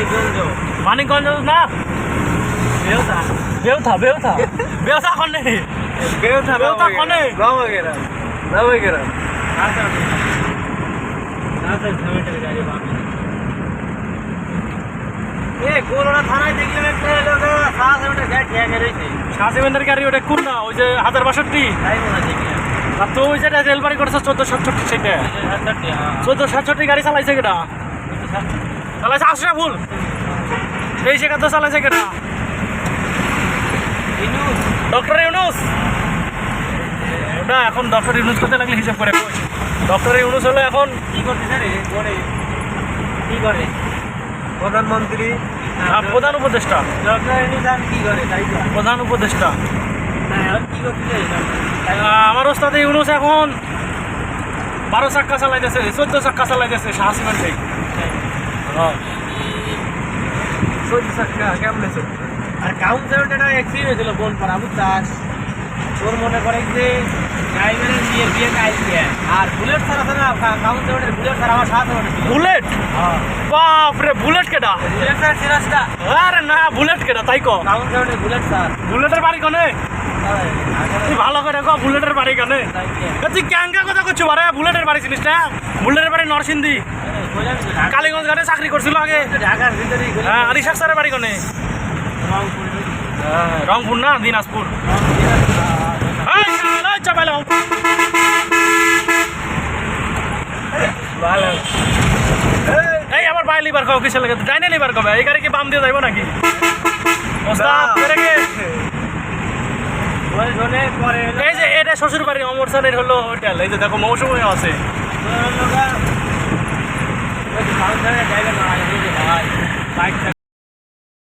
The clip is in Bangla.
মানিকগঞ্জ। মানিকগঞ্জ না? বেউতা বেউথা বেউথা বেউথা কনে? বেউতা বেউতা কোনে? নবগেরা আচ্ছা আচ্ছা। ওই যে হাজার বাষট্টি। হয় তো ওই যেটা রেলবাড়ি করেছে চোদ্দ সাতষট্টি সেটা। হ্যাঁ। চোদ্দ সাতষট্টি গাড়ি চালাইছে কেটা চালাইছে আশরাফুল এই শেখা তো চালাইছে কেটা ডক্টর ইউনুস। ওটা এখন ডক্টর ইউনুস করতে লাগলে হিসাব করে ডক্টর ইউনুস হলো এখন কি করতেছে রে করে কি করে? প্রধানমন্ত্রী প্রধান উপদেষ্টা। প্রধান উপদেষ্টা। হ্যাঁ আমার ওস্তাদে ইউনুস এখন বারো চাক্কা চালাইতেছে চোদ্দ চাক্কা চালাইতেছে শাহ সিমেন্টে। আর কাউন্সিলরটা অ্যাক্সিডেন্ট হয়েছিল বোন পাড়া বুঝছাস তোর মনে করে যে ড্রাইভারের বিয়ে আর বুলেট আছে না বুলেট আমার সাথে বুলেট? হ্যাঁ। বুলেট কেটা বুলেট ছাড়া সিরাজটা আরে না বুলেট কেটা তাই কো বুলেট বুলেটের বাড়ি কনে? তুই ভালো করে কো বুলেটের বাড়ি কনে? এ তুই ক্যাঙ্কা কথা করছ বারে? বুলেটের বাড়ি চিনিস না? বুলেটের বাড়ি নরসিংদী। কালীগঞ্জ ঘাটে চাকরি করছিল আগে। ঢাকার ভিতরে হ্যাঁ স্যারের বাড়ি কনে? রংপুর না দিনাজপুর। চাপাইলাম। এই আমার বাই লিবার খাও কিসের লাগে? ডাইনে লিবার কবে এই গাড়ি কি বাম দিয়ে যাইব নাকি? এই যে এটা শ্বশুর বাড়ি অমর স্যারের হলো হোটেল এই যে দেখো মৌসুমী আছে।